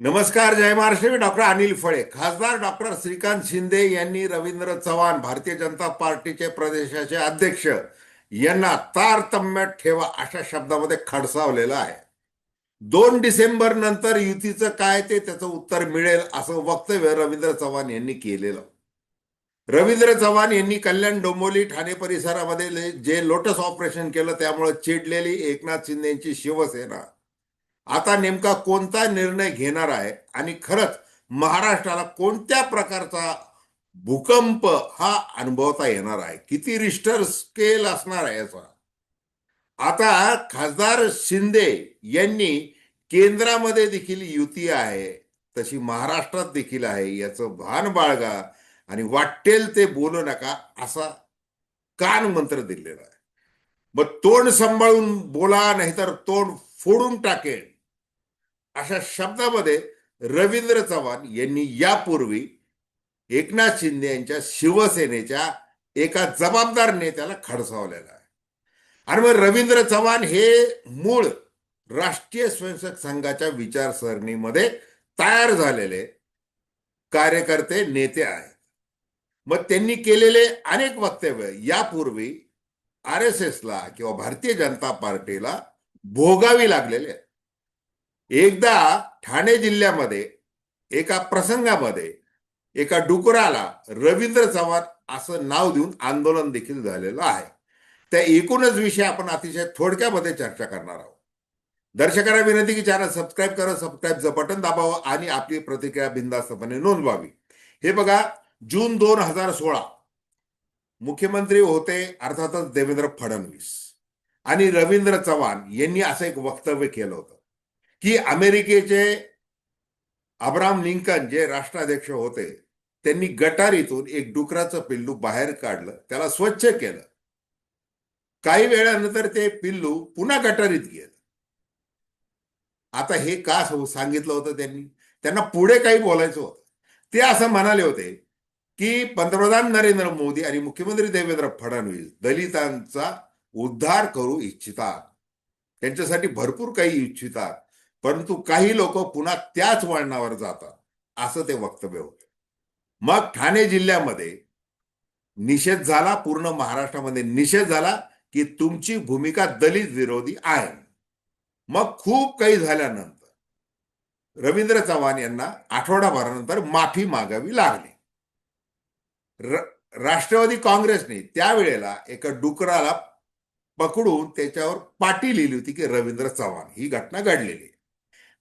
नमस्कार जय महाराष्ट्र. मी डॉक्टर अनिल फळे. खासदार डॉक्टर श्रीकांत शिंदे यांनी रवींद्र चव्हाण भारतीय जनता पार्टीचे प्रदेशाचे अध्यक्ष यांना तारतम्यात ठेवा अशा शब्दामध्ये खडसावलेलं आहे. दोन डिसेंबर नंतर युतीचं काय ते त्याचं उत्तर मिळेल असं वक्तव्य रवींद्र चव्हाण यांनी केलेलं. रवींद्र चव्हाण यांनी कल्याण डोंबोली ठाणे परिसरामध्ये जे लोटस ऑपरेशन केलं त्यामुळे चिडलेली एकनाथ शिंदे यांची शिवसेना आता नेमका कोणता निर्णय घेणार आहे? आणि खरंच महाराष्ट्राला कोणत्या प्रकारचा भूकंप हा अनुभवता येणार आहे? किती रिस्टर स्केल असणार आहे याचा? आता खासदार शिंदे यांनी केंद्रामध्ये देखील युती आहे. तशी महाराष्ट्रात देखील आहे. याचं भान बाळगा आणि वाटेल ते बोलू नका असा कान मंत्र दिलेला आहे. मग तोंड सांभाळून बोला नाहीतर तोंड फोडून टाकेल अशा शब्दामध्ये रवींद्र चव्हाण यांनी यापूर्वी एकनाथ शिंदे यांच्या शिवसेनेच्या एका जबाबदार नेत्याला खडसावलेला आहे. आणि मग रवींद्र चव्हाण हे मूळ राष्ट्रीय स्वयंसेवक संघाच्या विचारसरणीमध्ये तयार झालेले कार्यकर्ते नेते आहेत. मग त्यांनी केलेले अनेक वक्तव्य यापूर्वी आर एस एसला किंवा भारतीय जनता पार्टीला भोगावी लागलेले एकदा ठाणे जिल्ह्यामध्ये एका प्रसंगामध्ये एका डुकराला रवींद्र चव्हाण असं नाव देऊन आंदोलन देखील झालेलं आहे. त्या एकूणच विषय आपण अतिशय थोडक्यामध्ये चर्चा करणार आहोत. दर्शकांना विनंती की चॅनल सबस्क्राईब करा सबस्क्राईबचं बटन दाबावं आणि आपली प्रतिक्रिया बिंदास्तपणे नोंदवावी. हे बघा जून दोन हजार सोळा मुख्यमंत्री होते अर्थातच देवेंद्र फडणवीस. आणि रवींद्र चव्हाण यांनी असं एक वक्तव्य केलं होतं की अमेरिकेचे अब्राम लिंकन जे राष्ट्राध्यक्ष होते त्यांनी गटारीतून एक डुकराचं पिल्लू बाहेर काढलं त्याला स्वच्छ केलं. काही वेळानंतर ते पिल्लू पुन्हा गटारीत गेलं. आता हे का सांगितलं होतं त्यांनी? त्यांना पुढे काही बोलायचं होतं. ते असं म्हणाले होते की पंतप्रधान नरेंद्र मोदी आणि मुख्यमंत्री देवेंद्र फडणवीस दलितांचा उद्धार करू इच्छितात. त्यांच्यासाठी भरपूर काही इच्छितात. परंतु काही लोक पुन्हा त्याच वळणावर जातात. असं ते वक्तव्य होते. मग ठाणे जिल्ह्यामध्ये निषेध झाला पूर्ण महाराष्ट्रामध्ये निषेध झाला की तुमची भूमिका दलित विरोधी आहे. मग खूप काही झाल्यानंतर रवींद्र चव्हाण यांना आठवडाभरानंतर माफी मागावी लागली. राष्ट्रवादी काँग्रेसने त्यावेळेला एका डुकराला पकडून त्याच्यावर पाटी लिहिली होती की रवींद्र चव्हाण. ही घटना घडलेली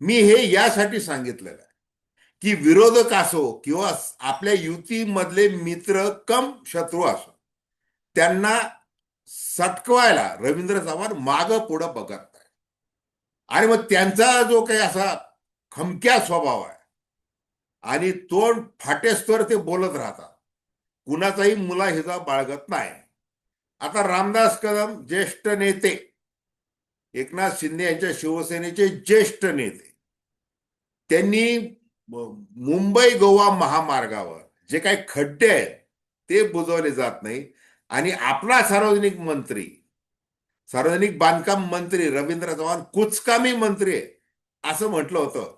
मी हे यासाठी सांगितलेलं आहे की विरोधक असो किंवा आपल्या युतीमधले मित्र कम शत्रू असो त्यांना सटकवायला रवींद्र चव्हाण माग पुढं बघत नाही. आणि मग त्यांचा जो काही असा खमक्या स्वभाव आहे आणि तोंड फाटेस्तवर ते बोलत राहतात कुणाचाही मुला हिजा बाळगत नाही. आता रामदास कदम ज्येष्ठ नेते एकनाथ शिंदे यांच्या शिवसेनेचे ज्येष्ठ नेते. त्यांनी मुंबई गोवा महामार्गावर जे काही खड्डे आहेत ते बुजवले जात नाही. आणि आपला सार्वजनिक मंत्री सार्वजनिक बांधकाम मंत्री रवींद्र चव्हाण कुचकामी मंत्री आहे असं म्हटलं होतं.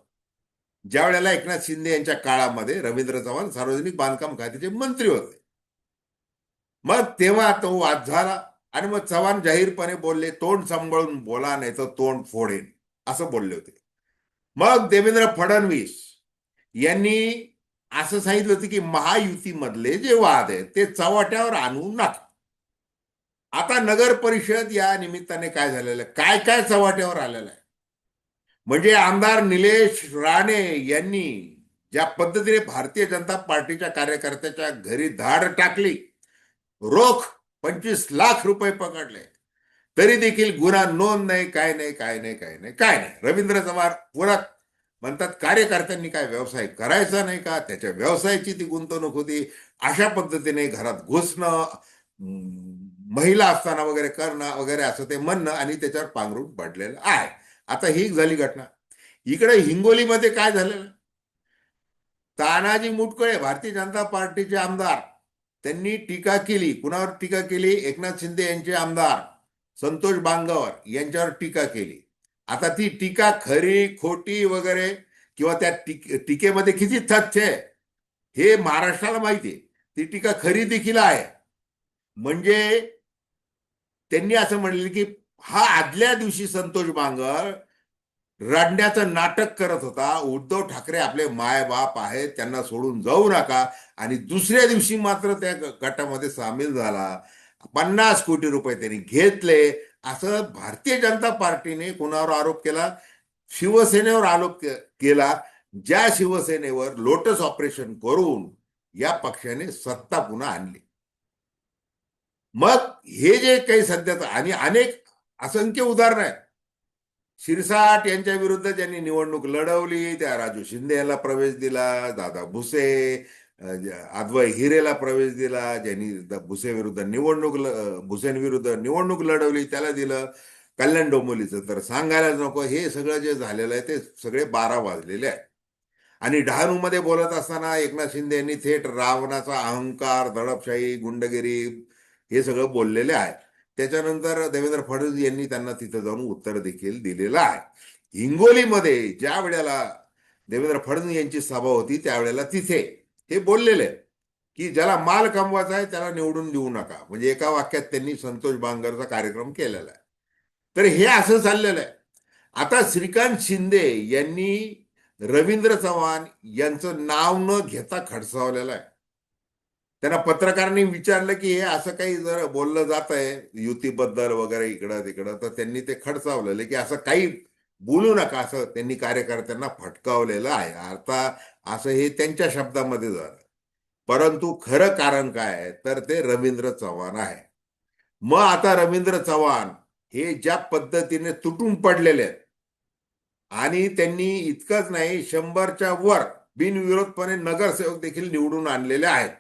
ज्या वेळेला एकनाथ शिंदे यांच्या काळामध्ये रवींद्र चव्हाण सार्वजनिक बांधकाम खात्याचे मंत्री होते. मग तेव्हा तो वाद झाला आणि मग चव्हाण जाहीरपणे बोलले तोंड सांभाळून बोला नाही तर तोंड फोडेन. असं बोलले होते. मग देवेंद्र फडणवीस यांनी असं सांगितलं होतं की महायुतीमधले जे वाद आहेत ते चव्हाट्यावर आणू नका. आता नगर परिषद या निमित्ताने काय झालेलं आहे? काय काय चव्हाट्यावर आलेलं आहे? म्हणजे आमदार निलेश राणे यांनी ज्या पद्धतीने भारतीय जनता पार्टीच्या कार्यकर्त्याच्या घरी धाड टाकली रोख पंचवीस लाख रुपये पकडले. तरी देखील गुन्हा नोंद नाही काय नाही काय नाही काय नाही काय नाही. रवींद्र चव्हाण पुरात म्हणतात कार्यकर्त्यांनी काय व्यवसाय करायचा नाही का? त्याच्या व्यवसायाची ती गुंतवणूक होती. अशा पद्धतीने घरात घुसणं महिला असताना वगैरे करणं वगैरे असं ते म्हणणं आणि त्याच्यावर पांघरून पडलेलं आहे. आता ही झाली घटना. इकडे हिंगोलीमध्ये काय झालेलं? तानाजी मुटकळे भारतीय जनता पार्टीचे आमदार त्यांनी टीका केली. कुणावर टीका केली? एकनाथ शिंदे यांचे आमदार संतोष बांगवर यांच्यावर टीका केली. आता ती टीका खरी खोटी वगैरे किंवा त्या टीकेमध्ये किती तथ्य आहे हे महाराष्ट्राला माहिती आहे. ती टीका खरी देखील आहे. म्हणजे त्यांनी असं म्हणले की हा आदल्या दिवशी संतोष बांगर रडण्याचं नाटक करत होता. उद्धव ठाकरे आपले मायबाप आहेत त्यांना सोडून जाऊ नका. आणि दुसऱ्या दिवशी मात्र त्या गटामध्ये सामील झाला. पन्नास कोटी रुपये त्यांनी घेतले. असं भारतीय जनता पार्टीने कोणावर आरोप केला? शिवसेनेवर आरोप केला. ज्या शिवसेनेवर लोटस ऑपरेशन करून या पक्षाने सत्ता पुन्हा आणली. मग हे जे काही सध्याचं आणि अनेक असंख्य उदाहरणं आहेत. शिरसाट यांच्या विरुद्ध ज्यांनी निवडणूक लढवली त्या राजू शिंदे यांना प्रवेश दिला दादा भुसे अ, हिरेला प्रवेश दिला ज्यांनी भुसे विरुद्ध निवडणूक भुसेंविरुद्ध निवडणूक लढवली त्याला दिलं. कल्याण डोंबोलीचं तर सांगायलाच नको हे सगळं जे झालेलं आहे ते सगळे बारा वाजलेले आहे आणि डहाणूमध्ये बोलत असताना एकनाथ शिंदे यांनी थेट रावणाचा अहंकार दडपशाही गुंडगिरी हे सगळं बोललेले आहे त्याच्यानंतर देवेंद्र फडणवीस यांनी त्यांना तिथं जाऊन उत्तर देखील दिलेलं आहे. हिंगोलीमध्ये ज्या वेळेला देवेंद्र फडणवीस यांची सभा होती त्यावेळेला तिथे हे बोललेले की ज्याला माल कमवायचा आहे त्याला निवडून देऊ नका. म्हणजे एका वाक्यात त्यांनी संतोष बांगरचा कार्यक्रम केलेला आहे. तर हे असं चाललेलं आहे. आता श्रीकांत शिंदे यांनी रवींद्र चव्हाण यांचं नाव न घेता खडसावलेलं आहे. त्यांना पत्रकारांनी विचारलं की हे असं काही जर बोललं जात आहे युतीबद्दल वगैरे इकडं तिकडं तर त्यांनी ते खडसावलेलं की असं काही बोलू नका असं त्यांनी कार्यकर्त्यांना फटकावलेलं आहे. आता असं हे त्यांच्या शब्दामध्ये झालं. परंतु खरं कारण काय आहे? तर ते रवींद्र चव्हाण आहे. मग आता रवींद्र चव्हाण हे ज्या पद्धतीने तुटून पडलेले आहेत आणि त्यांनी इतकंच नाही शंभरच्या वर बिनविरोधपणे नगरसेवक देखील निवडून आणलेले आहेत.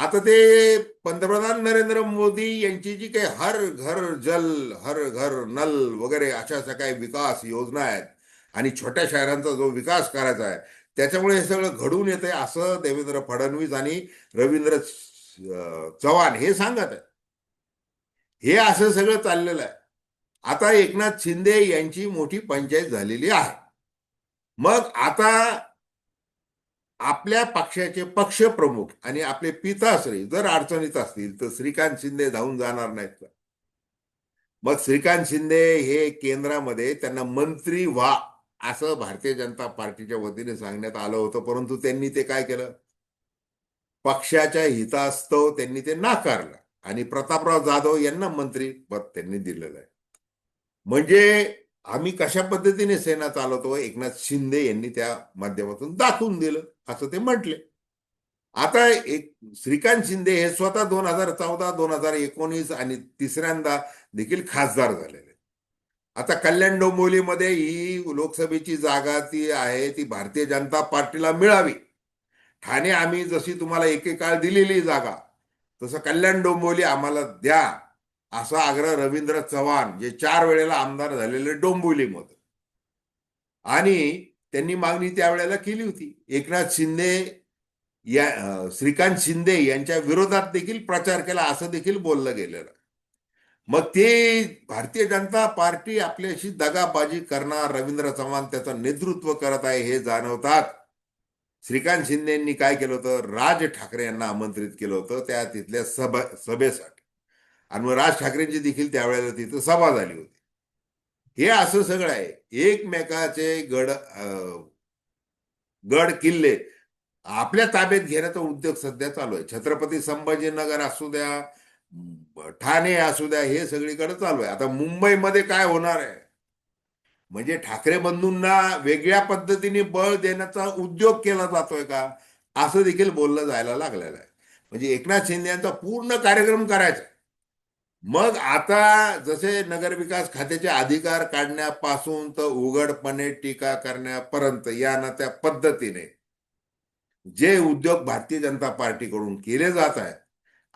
आता ते पंतप्रधान नरेंद्र मोदी यांची जी काही हर घर जल हर घर नल वगैरे अशा काही विकास योजना आहेत आणि छोट्या शहरांचा जो विकास करायचा आहे त्याच्यामुळे हे सगळं घडून येतंय असं देवेंद्र फडणवीस आणि रवींद्र चव्हाण हे सांगत आहेत. हे असं सगळं चाललेलं आहे. आता एकनाथ शिंदे यांची मोठी पंचायत झालेली आहे. मग आता आपल्या पक्षाचे पक्षप्रमुख आणि आपले पिताश्री जर अडचणीत असतील तर श्रीकांत शिंदे धावून जाणार नाहीत का? मग श्रीकांत शिंदे हे केंद्रामध्ये त्यांना मंत्री व्हा असं भारतीय जनता पार्टीच्या वतीने सांगण्यात आलं होतं परंतु त्यांनी ते काय केलं? पक्षाच्या हितास्तव त्यांनी ते नाकारलं आणि प्रतापराव जाधव यांना मंत्री पद त्यांनी दिलेलं आहे. म्हणजे आम्ही कशा पद्धतीने सेना चालवतो? एकनाथ शिंदे यांनी त्या माध्यमातून दाखवून दिलं असं ते म्हटले. आता एक श्रीकांत शिंदे हे स्वतः दोन हजार चौदा दोन हजार एकोणीस आणि तिसऱ्यांदा देखील खासदार झालेले. आता कल्याण डोंबिवलीमध्ये ही लोकसभेची जागा ती आहे ती भारतीय जनता पार्टीला मिळावी. ठाणे आम्ही जशी तुम्हाला एकेकाळ दिलेली जागा तसं कल्याण डोंबिवली आम्हाला द्या. असा आग्रह रवींद्र चव्हाण जे चार वेळेला आमदार झालेले डोंबिवलीमध्ये. आणि त्यांनी मागणी त्यावेळेला केली होती. एकनाथ शिंदे या श्रीकांत शिंदे यांच्या विरोधात देखील प्रचार केला असं देखील बोललं गेलेलं. मग ते भारतीय जनता पार्टी आपल्याशी दगाबाजी करणार रवींद्र चव्हाण त्याचं नेतृत्व करत आहे हे जाणवतात. श्रीकांत शिंदे यांनी काय केलं होतं? राज ठाकरे यांना आमंत्रित केलं होतं त्या तिथल्या सभा सभेसाठी. आणि मग राज ठाकरेंची देखील त्यावेळेला तिथं सभा झाली होती. हे असं सगळं आहे. एकमेकाचे गड गड किल्ले. आपल्या ताब्यात घेण्याचा उद्योग सध्या चालू आहे. छत्रपती संभाजीनगर असू द्या ठाणे असू द्या हे सगळीकडे चालू आहे. आता मुंबईमध्ये काय होणार आहे? म्हणजे ठाकरे बंधूंना वेगळ्या पद्धतीने बळ देण्याचा उद्योग केला जातोय का? असं देखील बोललं जायला लागलेलं आहे. म्हणजे एकनाथ शिंदे यांचा पूर्ण कार्यक्रम करायचा मग आता जसे नगरविकास खात्याचे अधिकार काढण्यापासून तर उघडपणे टीका करण्यापर्यंत या ना त्या पद्धतीने जे उद्योग भारतीय जनता पार्टीकडून केले जात आहेत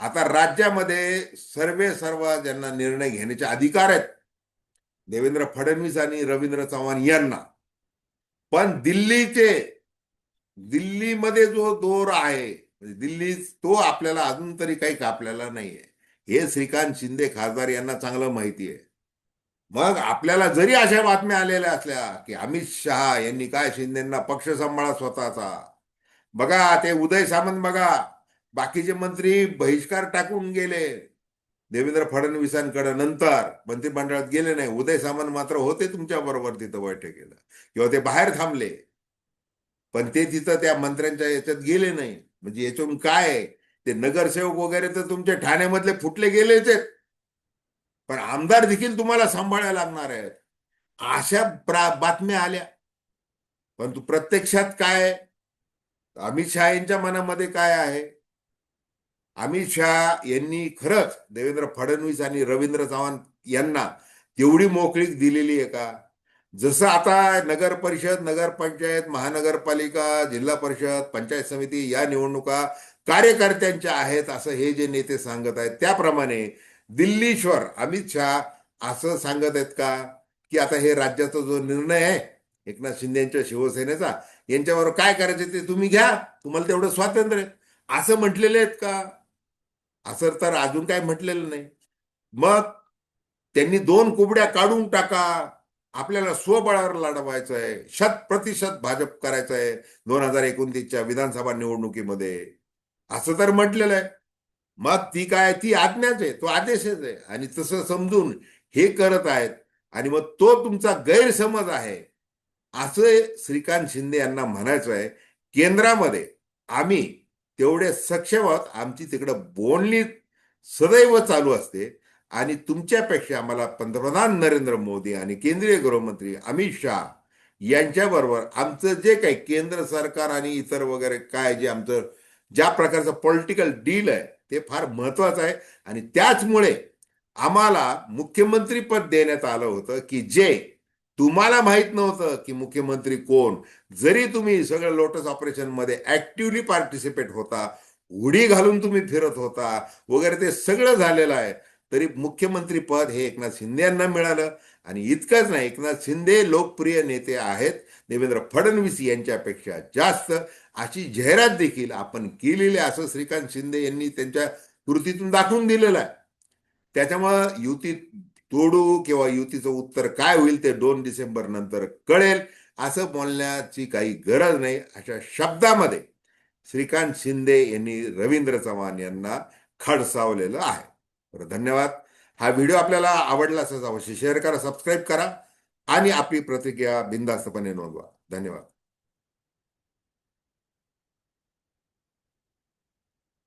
आता राज्यामध्ये सर्वे सर्व ज्यांना निर्णय घेण्याचे अधिकार आहेत देवेंद्र फडणवीस आणि रवींद्र चव्हाण यांना पण दिल्लीचे दिल्लीमध्ये जो दोर आहे म्हणजे दिल्ली तो आपल्याला अजून तरी काही कापलेला नाहीये. हे श्रीकांत शिंदे खासदार यांना चांगलं माहिती आहे. मग आपल्याला जरी अशा बातम्या आलेल्या असल्या की अमित शहा यांनी काय शिंदेना पक्ष सांभाळा स्वतःचा. बघा ते उदय सामंत बघा बाकीचे मंत्री बहिष्कार टाकून गेले. देवेंद्र फडणवीसांकडे नंतर मंत्रिमंडळात गेले नाही. उदय सामंत मात्र होते तुमच्या बरोबर तिथं बैठकीला. किंवा ते बाहेर थांबले. पण ते तिथं त्या मंत्र्यांच्या याच्यात गेले नाही. म्हणजे याच्यातून काय आहे? ते नगरसेवक वगैरे तर तुमच्या ठाण्यामधले फुटले गेलेच आहेत. पण आमदार देखील तुम्हाला सांभाळायला लागणार आहेत. अशा बातम्या आल्या. परंतु प्रत्यक्षात काय अमित शहा यांच्या मनामध्ये काय आहे? अमित शहा यांनी खरंच देवेंद्र फडणवीस आणि रवींद्र चव्हाण यांना तेवढी मोकळीक दिलेली आहे का? जसं आता नगर परिषद नगरपंचायत महानगरपालिका जिल्हा परिषद पंचायत समिती या निवडणुका कार्यकर्त्यांच्या आहेत असं हे जे नेते सांगत आहेत त्याप्रमाणे दिल्लीश्वर अमित शहा असं सांगत आहेत का? की आता हे राज्याचा जो निर्णय आहे एकनाथ शिंदे यांच्या शिवसेनेचा यांच्यावर काय करायचं ते तुम्ही घ्या तुम्हाला तेवढं स्वातंत्र्य आहे. असं म्हटलेले आहेत का? असं तर अजून काय म्हटलेलं नाही. मग त्यांनी दोन कुबड्या काढून टाका. आपल्याला स्वबळावर लढवायचं आहे शत प्रतिशत भाजप करायचं आहे दोन हजार एकोणतीसच्या विधानसभा निवडणुकीमध्ये. असं तर म्हटलेलं आहे. मग ती काय ती आज्ञाच आहे तो आदेशच आहे. आणि तसं समजून हे करत आहेत. आणि मग तो तुमचा गैरसमज आहे. असं श्रीकांत शिंदे यांना म्हणायचं आहे केंद्रामध्ये आम्ही तेवढे सक्षम आहोत. आमची तिकडं बोलणी सदैव चालू असते. आणि तुमच्यापेक्षा आम्हाला पंतप्रधान नरेंद्र मोदी आणि केंद्रीय गृहमंत्री अमित शहा यांच्याबरोबर आमचं जे काही केंद्र सरकार आणि इतर वगैरे काय जे आमचं ज्या प्रकारचं पॉलिटिकल डील आहे ते फार महत्वाचं आहे. आणि त्याचमुळे आम्हाला मुख्यमंत्री पद देण्यात आलं होतं की जे तुम्हाला माहीत नव्हतं की मुख्यमंत्री कोण. जरी तुम्ही सगळं लोटस ऑपरेशनमध्ये ऍक्टिव्हली पार्टिसिपेट होता उडी घालून तुम्ही फिरत होता वगैरे ते सगळं झालेलं आहे तरी मुख्यमंत्री पद हे एकनाथ शिंदे यांना मिळालं. आणि इतकंच नाही एकनाथ शिंदे लोकप्रिय नेते आहेत. देवेंद्र फडणवीस यांच्यापेक्षा जास्त. अशी जाहिरात देखील आपण केलेली असं श्रीकांत शिंदे यांनी त्यांच्या कृतीतून दाखवून दिलेलं आहे. त्याच्यामुळं युती तोडू किंवा युतीचं उत्तर काय होईल ते दोन डिसेंबर नंतर कळेल. असं बोलण्याची काही गरज नाही. अशा शब्दामध्ये श्रीकांत शिंदे यांनी रवींद्र चव्हाण यांना खडसावलेलं आहे. बरं धन्यवाद. हा व्हिडिओ आपल्याला आवडला असेल अवश्य शेअर करा सबस्क्राईब करा आणि आपली प्रतिक्रिया बिनधास्तपणे नोंदवा. धन्यवाद.